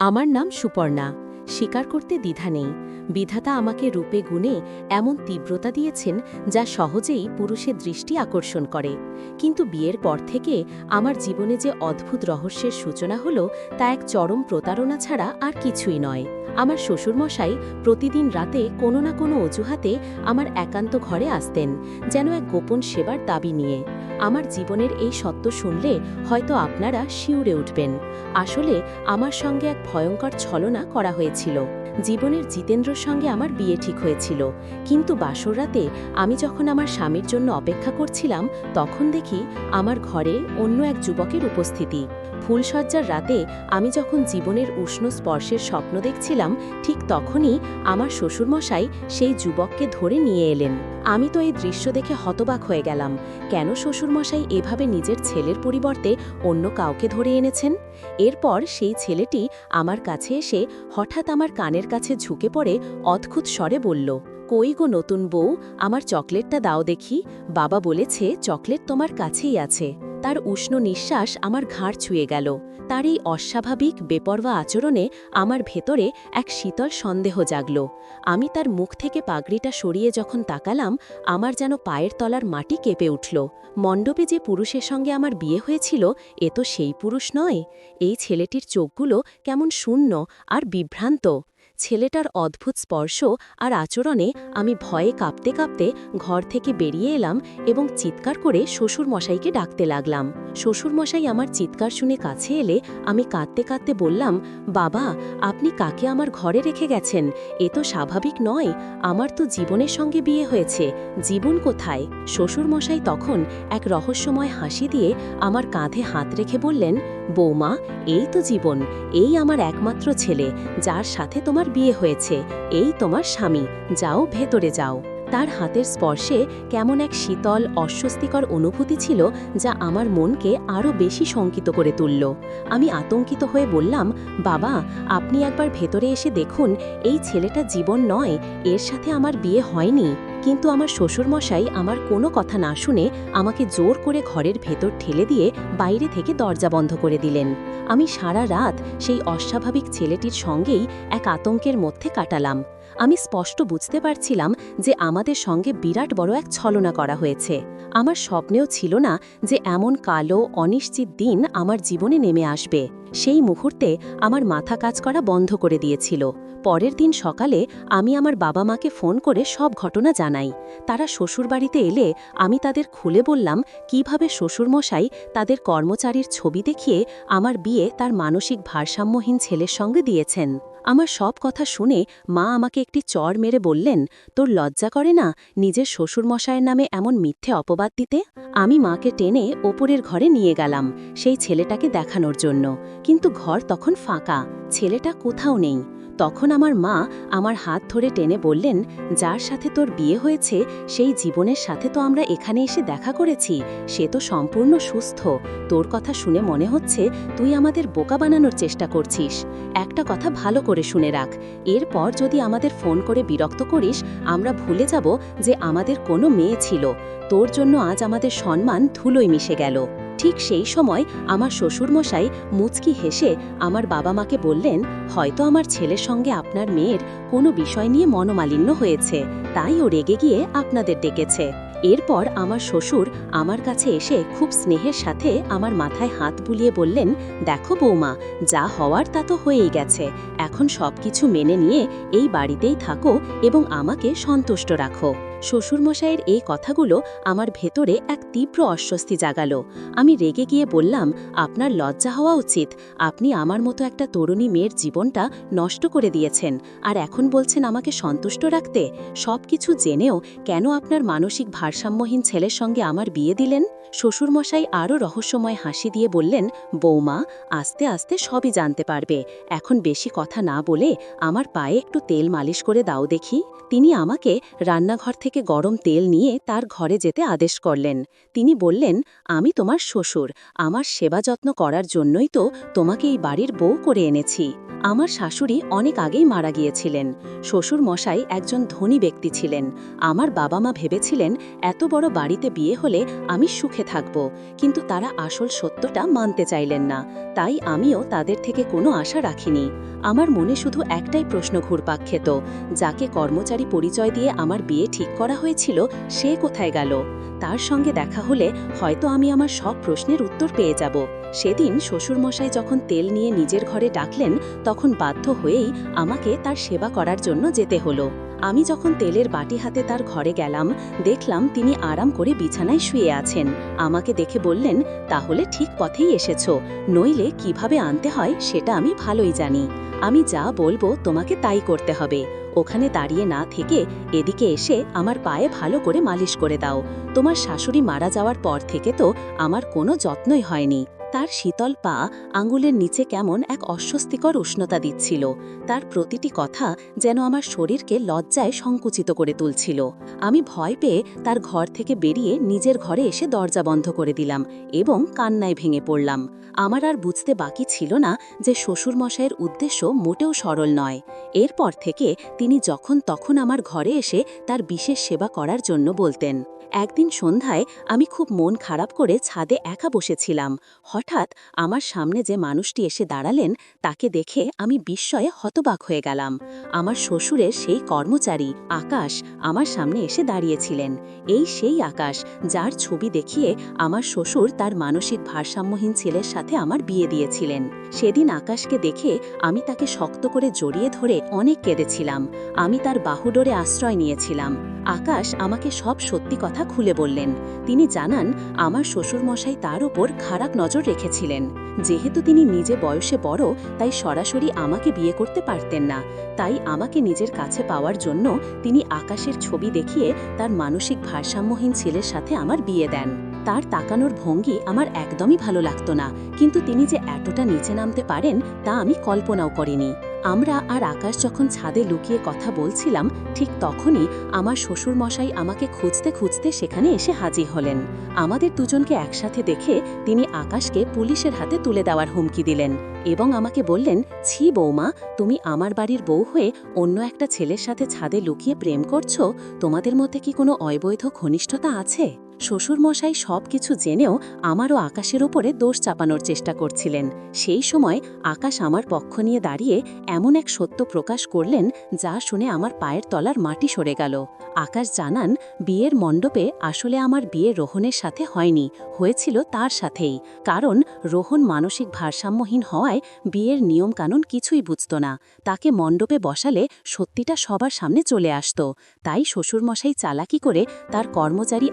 আমার নাম সুপর্ণা। স্বীকার করতে দ্বিধা নেই। বিধাতা আমাকে রূপে গুণে এমন তীব্রতা দিয়েছেন যা সহজেই পুরুষের দৃষ্টি আকর্ষণ করে। কিন্তু বিয়ের পর থেকে আমার জীবনে যে অদ্ভুত রহস্যের সূচনা হলো তা এক চরম প্রতারণা ছাড়া আর কিছুই নয়। আমার শ্বশুরমশাই প্রতিদিন রাতে কোনো না কোনো অজুহাতে আমার একান্ত ঘরে আসতেন, যেন এক গোপন সেবার দাবি নিয়ে। আমার জীবনের এই সত্য শুনলে হয়তো আপনারা শিউরে উঠবেন। আসলে আমার সঙ্গে এক ভয়ঙ্কর ছলনা করা হয়েছিল জীবনের জিতেন্দ্রর সঙ্গে আমার বিয়ে ঠিক হয়েছিল। কিন্তু বাসর রাতে আমি যখন আমার স্বামীর জন্য অপেক্ষা করছিলাম, তখন দেখি আমার ঘরে অন্য এক যুবকের উপস্থিতি। ফুলসজ্জার রাতে আমি যখন জীবনের উষ্ণ স্পর্শের স্বপ্ন দেখছিলাম, ঠিক তখনই আমার শ্বশুরমশাই সেই যুবককে ধরে নিয়ে এলেন। আমি তো এই দৃশ্য দেখে হতবাক হয়ে গেলাম। কেন শ্বশুরমশাই এভাবে নিজের ছেলের পরিবর্তে অন্য কাউকে ধরে এনেছেন? এরপর সেই ছেলেটি আমার কাছে এসে হঠাৎ আমার কানের কাছে ঝুঁকে পড়ে অদ্ভুত স্বরে বলল, কই গো নতুন বউ, আমার চকলেটটা দাও দেখি। বাবা বলেছে চকলেট তোমার কাছেই আছে। তার উষ্ণ নিঃশ্বাস আমার ঘাড় ছুঁয়ে গেল। তার এই অস্বাভাবিক, বেপরোয়া আচরণে আমার ভেতরে এক শীতল সন্দেহ জাগল। আমি তার মুখ থেকে পাগড়িটা সরিয়ে যখন তাকালাম, আমার যেন পায়ের তলার মাটি কেঁপে উঠল। মণ্ডপে যে পুরুষের সঙ্গে আমার বিয়ে হয়েছিল, এ তো সেই পুরুষ নয়। এই ছেলেটির চোখগুলো কেমন শূন্য আর বিভ্রান্ত। ছেলেটার অদ্ভুত স্পর্শ আর আচরণে আমি ভয়ে কাঁপতে কাঁপতে ঘর থেকে বেরিয়ে এলাম এবং চিৎকার করে শ্বশুরমশাইকে ডাকতে লাগলাম। শ্বশুরমশাই আমার চিৎকার শুনে কাছে এলে আমি কাঁদতে কাঁদতে বললাম, বাবা, আপনি কাকে আমার ঘরে রেখে গেছেন? এ তো স্বাভাবিক নয়। আমার তো জীবনের সঙ্গে বিয়ে হয়েছে। জীবন কোথায়? শ্বশুরমশাই তখন এক রহস্যময় হাসি দিয়ে আমার কাঁধে হাত রেখে বললেন, বৌমা, এই তো জীবন। এই আমার একমাত্র ছেলে। যার সাথে তোমার বিয়ে হয়েছে, এই তোমার স্বামী, যাও ভেতরে যাও। তার হাতের স্পর্শে কেমন এক শীতল, অস্বস্তিকর অনুভূতি ছিল যা আমার মনকে আরও বেশি শঙ্কিত করে তুলল। আমি আতঙ্কিত হয়ে বললাম, বাবা, আপনি একবার ভেতরে এসে দেখুন, এই ছেলেটা জীবন নয়, এর সাথে আমার বিয়ে হয়নি। কিন্তু আমার শ্বশুরমশাই আমার কোনো কথা না শুনে আমাকে জোর করে ঘরের ভেতর ঠেলে দিয়ে বাইরে থেকে দরজা বন্ধ করে দিলেন। আমি সারা রাত সেই অস্বাভাবিক ছেলেটির সঙ্গেই এক আতঙ্কের মধ্যে কাটালাম। আমি স্পষ্ট বুঝতে পারছিলাম যে আমাদের সঙ্গে বিরাট বড় এক ছলনা করা হয়েছে। আমার স্বপ্নেও ছিল না যে এমন কালো, অনিশ্চিত দিন আমার জীবনে নেমে আসবে। সেই মুহূর্তে আমার মাথা কাজ করা বন্ধ করে দিয়েছিল। পরের দিন সকালে আমি আমার বাবা মাকে ফোন করে সব ঘটনা জানাই। তারা শ্বশুরবাড়িতে এলে আমি তাদের খুলে বললাম, কীভাবে শ্বশুরমশাই তাদের কর্মচারীর ছবি দেখিয়ে আমার বিয়ে তার মানসিক ভারসাম্যহীন ছেলের সঙ্গে দিয়েছেন? আমার সব কথা শুনে মা আমাকে একটি চর মেরে বললেন, তোর লজ্জা করে না নিজের শ্বশুরমশায়ের নামে এমন মিথ্যে অপবাদ দিতে? আমি মাকে টেনে ওপরের ঘরে নিয়ে গেলাম, সেই ছেলেটাকে দেখানোর জন্য। কিন্তু ঘর তখন ফাঁকা, ছেলেটা কোথাও নেই। তখন আমার মা আমার হাত ধরে টেনে বললেন, যার সাথে তোর বিয়ে হয়েছে, সেই জীবনের সাথে তো আমরা এখানে এসে দেখা করেছি, সে তো সম্পূর্ণ সুস্থ। তোর কথা শুনে মনে হচ্ছে তুই আমাদের বোকা বানানোর চেষ্টা করছিস। একটা কথা ভালো করে শুনে রাখ। এরপর যদি আমাদের ফোন করে বিরক্ত করিস, আমরা ভুলে যাব যে আমাদের কোনো মেয়ে ছিল। তোর জন্য আজ আমাদের সম্মান ধুলোয় মিশে গেল। ঠিক সেই সময় আমার শ্বশুরমশাই মুচকি হেসে আমার বাবা মাকে বললেন, হয়তো আমার ছেলের সঙ্গে আপনার মেয়ের কোনো বিষয় নিয়ে মনোমালিন্য হয়েছে, তাই ও রেগে গিয়ে আপনাদের ডেকেছে। এরপর আমার শ্বশুর আমার কাছে এসে খুব স্নেহের সাথে আমার মাথায় হাত বুলিয়ে বললেন, দেখো বৌমা, যা হওয়ার তা তো হয়েই গেছে, এখন সবকিছু মেনে নিয়ে এই বাড়িতেই থাকো এবং আমাকে সন্তুষ্ট রাখো। শ্বশুরমশাইয়ের এই কথাগুলো আমার ভেতরে এক তীব্র অস্বস্তি জাগালো। আমি রেগে গিয়ে বললাম, আপনার লজ্জা হওয়া উচিত। আপনি আমার মতো একটা তরুণী মেয়ের জীবনটা নষ্ট করে দিয়েছেন। আর এখন বলছেন আমাকে সন্তুষ্ট রাখতে? সব কিছু জেনেও কেন আপনার মানসিক ভারসাম্যহীন ছেলের সঙ্গে আমার বিয়ে দিলেন? শ্বশুরমশাই আরও রহস্যময় হাসি দিয়ে বললেন, বৌমা, আস্তে আস্তে সবই জানতে পারবে। এখন বেশি কথা না বলে আমার পায়ে একটু তেল মালিশ করে দাও দেখি। তিনি আমাকে রান্নাঘর থেকে গরম তেল নিয়ে তার ঘরে যেতে আদেশ করলেন। তিনি বললেন, আমি তোমার শ্বশুর। আমার সেবা যত্ন করার জন্যই তো তোমাকে এই বাড়ির বউ করে এনেছি। আমার শাশুড়ি অনেক আগেই মারা গিয়েছিলেন। শ্বশুর মশাই একজন ধনী ব্যক্তি ছিলেন। আমার বাবা মা ভেবেছিলেন, এত বড় বাড়িতে বিয়ে হলে আমি সুখে থাকব। কিন্তু তারা আসল সত্যটা মানতে চাইলেন না। তাই আমিও তাদের থেকে কোনো আশা রাখিনি। আমার মনে শুধু একটাই প্রশ্ন ঘুরপাক খেত, যাকে কর্মচারী পরিচয় দিয়ে আমার বিয়ে ঠিক করা হয়েছিল, সে কোথায় গেল? তার সঙ্গে দেখা হলে হয়তো আমি আমার সব প্রশ্নের উত্তর পেয়ে যাব। সেদিন শ্বশুরমশাই যখন তেল নিয়ে নিজের ঘরে ডাকলেন, তখন বাধ্য হয়েই আমাকে তার সেবা করার জন্য যেতে হলো। আমি যখন তেলের বাটি হাতে তার ঘরে গেলাম, দেখলাম তিনি আরাম করে বিছানায় শুয়ে আছেন। আমাকে দেখে বললেন, তাহলে ঠিক পথেই এসেছ, নইলে কীভাবে আনতে হয় সেটা আমি ভালোই জানি। আমি যা বলব তোমাকে তাই করতে হবে। ওখানে দাঁড়িয়ে না থেকে এদিকে এসে আমার পায়ে ভালো করে মালিশ করে দাও। তোমার শাশুড়ি মারা যাওয়ার পর থেকে তো আমার কোনো যত্নই হয়নি। তার শীতল পা আঙুলের নিচে কেমন এক অস্বস্তিকর উষ্ণতা দিচ্ছিল। তার প্রতিটি কথা যেন আমার শরীরকে লজ্জায় সংকুচিত করে তুলছিল। আমি ভয় পেয়ে তার ঘর থেকে বেরিয়ে নিজের ঘরে এসে দরজা বন্ধ করে দিলাম এবং কান্নায় ভেঙে পড়লাম। আমার আর বুঝতে বাকি ছিল না যে শ্বশুরমশাইয়ের উদ্দেশ্য মোটেও সরল নয়। এরপর থেকে তিনি যখন তখন আমার ঘরে এসে তার বিশেষ সেবা করার জন্য বলতেন একদিন সন্ধ্যায় আমি খুব মন খারাপ করে ছাদে একা বসেছিলাম। হঠাৎ আমার সামনে যে মানুষটি এসে দাঁড়ালেন, তাকে দেখে আমি বিস্ময়ে হতবাক হয়ে গেলাম। আমার শ্বশুরের সেই কর্মচারী আকাশ আমার সামনে এসে দাঁড়িয়েছিলেন। এই সেই আকাশ, যার ছবি দেখিয়ে আমার শ্বশুর তার মানসিক ভারসাম্যহীন ছেলের সাথে আমার বিয়ে দিয়েছিলেন। সেদিন আকাশকে দেখে আমি তাকে শক্ত করে জড়িয়ে ধরে অনেক কেঁদেছিলাম। আমি তার বাহুডোরে আশ্রয় নিয়েছিলাম। আকাশ আমাকে সব সত্যি কথা খুলে বললেন। তিনি জানান, আমার শ্বশুরমশাই তার ওপর খারাপ নজর রেখেছিলেন। যেহেতু তিনি নিজে বয়সে বড়, তাই সরাসরি আমাকে বিয়ে করতে পারতেন না। তাই আমাকে নিজের কাছে পাওয়ার জন্য তিনি আকাশের ছবি দেখিয়ে তার মানসিক ভারসাম্যহীন ছেলের সাথে আমার বিয়ে দেন। তার তাকানোর ভঙ্গি আমার একদমই ভালো লাগতো না। কিন্তু তিনি যে এতটা নিচে নামতে পারেন, তা আমি কল্পনাও করিনি। আমরা আর আকাশ যখন ছাদে লুকিয়ে কথা বলছিলাম, ঠিক তখনই আমার শ্বশুরমশাই আমাকে খুঁজতে খুঁজতে সেখানে এসে হাজির হলেন। আমাদের দুজনকে একসাথে দেখে তিনি আকাশকে পুলিশের হাতে তুলে দেওয়ার হুমকি দিলেন এবং আমাকে বললেন, ছি বৌমা, তুমি আমার বাড়ির বউ হয়ে অন্য একটা ছেলের সাথে ছাদে লুকিয়ে প্রেম করছ? তোমাদের মধ্যে কি কোনো অবৈধ ঘনিষ্ঠতা আছে? শ্বশুরমশাই সব কিছু জেনেও আমারও আকাশের ওপরে দোষ চাপানোর চেষ্টা করছিলেন। সেই সময় আকাশ আমার পক্ষ নিয়ে দাঁড়িয়ে এমন এক সত্য প্রকাশ করলেন যা শুনে আমার পায়ের তলার মাটি সরে গেল। আকাশ জানান, বিয়ের মণ্ডপে আসলে আমার বিয়ে রোহনের সাথে হয়নি, হয়েছিল তার সাথেই। কারণ রোহন মানসিক ভারসাম্যহীন হওয়ায় বিয়ের নিয়মকানুন কিছুই বুঝত না। তাকে মণ্ডপে বসালে সত্যিটা সবার সামনে চলে আসত। তাই শ্বশুরমশাই চালাকি করে তার কর্মচারী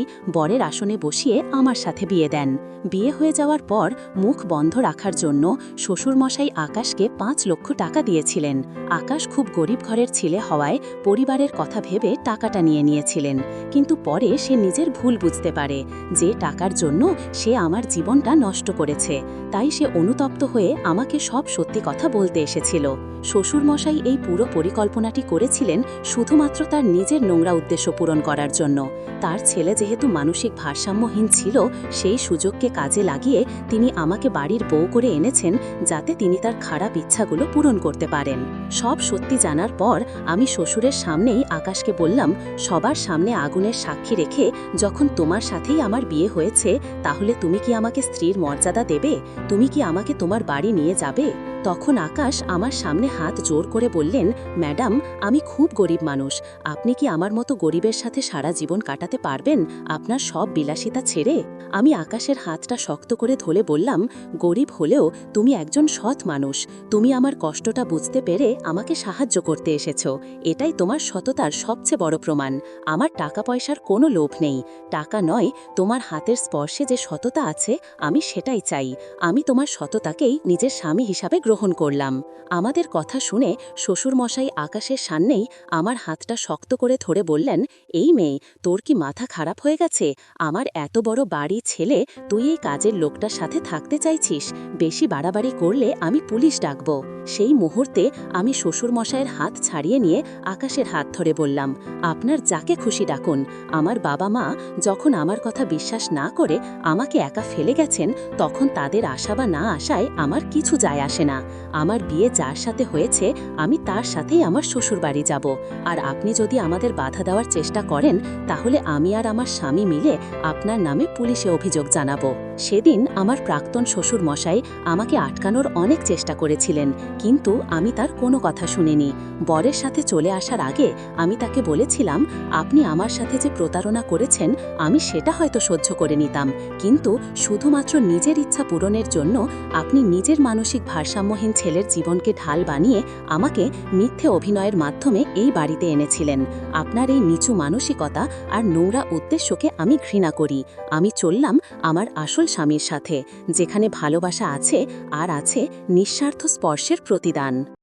আকাশকেই বরের আসনে বসিয়ে আমার সাথে বিয়ে দেন। বিয়ে হয়ে যাওয়ার পর মুখ বন্ধ রাখার জন্য শ্বশুরমশাই আকাশকে পাঁচ লক্ষ টাকা দিয়েছিলেন। আকাশ খুব গরিব ঘরের ছেলে হওয়ায় পরিবারের কথা ভেবে টাকাটা নিয়ে নিয়েছিলেন। কিন্তু পরে সে নিজের ভুল বুঝতে পারে। যে টাকার জন্য সে আমার জীবনটা নষ্ট করেছে। তাই সে অনুতপ্ত হয়ে আমাকে সব সত্যি কথা বলতে এসেছিল। শ্বশুরমশাই এই পুরো পরিকল্পনাটি করেছিলেন শুধুমাত্র তার নিজের নোংরা উদ্দেশ্য পূরণ করার জন্য। তার ছেলে যেহেতু মানসিক ভারসাম্যহীন ছিল, সেই সুযোগকে কাজে লাগিয়ে তিনি আমাকে বাড়ির বউ করে এনেছেন যাতে তিনি তার খারাপ ইচ্ছাগুলো পূরণ করতে পারেন। সব সত্যি জানার পর আমি শ্বশুরের সামনেই আকাশকে বললাম, সবার সামনে আগুনের সাক্ষী রেখে যখন তোমার সাথেই আমার বিয়ে হয়েছে, তাহলে তুমি কি আমাকে স্ত্রীর মর্যাদা দেবে? তুমি কি আমাকে তোমার বাড়ি নিয়ে যাবে? তখন আকাশ আমার সামনে হাত জোর করে বললেন, ম্যাডাম, আমি খুব গরিব মানুষ। আপনি কি আমার মতো গরিবের সাথে সারা জীবন কাটাতে পারবেন আপনার সব বিলাসিতা ছেড়ে? আমি আকাশের হাতটা শক্ত করে ধরে বললাম, গরিব হলেও তুমি একজন সৎ মানুষ। তুমি আমার কষ্টটা বুঝতে পেরে আমাকে সাহায্য করতে এসেছ। এটাই তোমার সততার সবচেয়ে বড় প্রমাণ। আমার টাকা পয়সার কোনো লোভ নেই। টাকা নয়, তোমার হাতের স্পর্শে যে সততা আছে, আমি সেটাই চাই। আমি তোমার সততাকেই নিজের স্বামী হিসাবে গ্রহণ করলাম। আমাদের কথা শুনে শ্বশুরমশাই আকাশের সামনেই আমার হাতটা শক্ত করে ধরে বললেন, এই মেয়ে, তোর কি মাথা খারাপ হয়ে গেছে? আমার এত বড় বাড়ি ছেলে, তুই এই কাজের লোকটার সাথে থাকতে চাইছিস? বেশি বাড়াবাড়ি করলে আমি পুলিশ ডাকব। সেই মুহূর্তে আমি শ্বশুরমশাইয়ের হাত ছাড়িয়ে নিয়ে আকাশের হাত ধরে বললাম, আপনার যাকে খুশি ডাকুন। আমার বাবা মা যখন আমার কথা বিশ্বাস না করে আমাকে একা ফেলে গেছেন, তখন তাদের আশা বা না আশায় আমার কিছু যায় আসে না। আমার বিয়ে যার সাথে হয়েছে, আমি তার সাথেই আমার শ্বশুর বাড়ি যাব। আর আপনি যদি আমাদের বাধা দেওয়ার চেষ্টা করেন, তাহলে আমি আর আমার স্বামী মিলে আপনার নামে পুলিশে অভিযোগ জানাব। সেদিন আমার প্রাক্তন শ্বশুর মশাই আমাকে আটকানোর অনেক চেষ্টা করেছিলেন, কিন্তু আমি তার কোনো কথা শুনিনি। বরের সাথে চলে আসার আগে আমি তাকে বলেছিলাম, আপনি আমার সাথে যে প্রতারণা করেছেন, আমি সেটা হয়তো সহ্য করে নিতাম, কিন্তু শুধুমাত্র নিজের ইচ্ছা পূরণের জন্য আপনি নিজের মানসিক ভারসাম্যহীন ছেলের জীবনকে ঢাল বানিয়ে আমাকে মিথ্যে অভিনয়ের মাধ্যমে এই বাড়িতে এনেছিলেন। আপনার এই নিচু মানসিকতা আর নোংরা উদ্দেশ্যকে আমি ঘৃণা করি। আমি চললাম আমার আসল স্বামীর সাথে যেখানে ভালোবাসা আছে আর আছে নিঃস্বার্থ স্পর্শের প্রতিদান।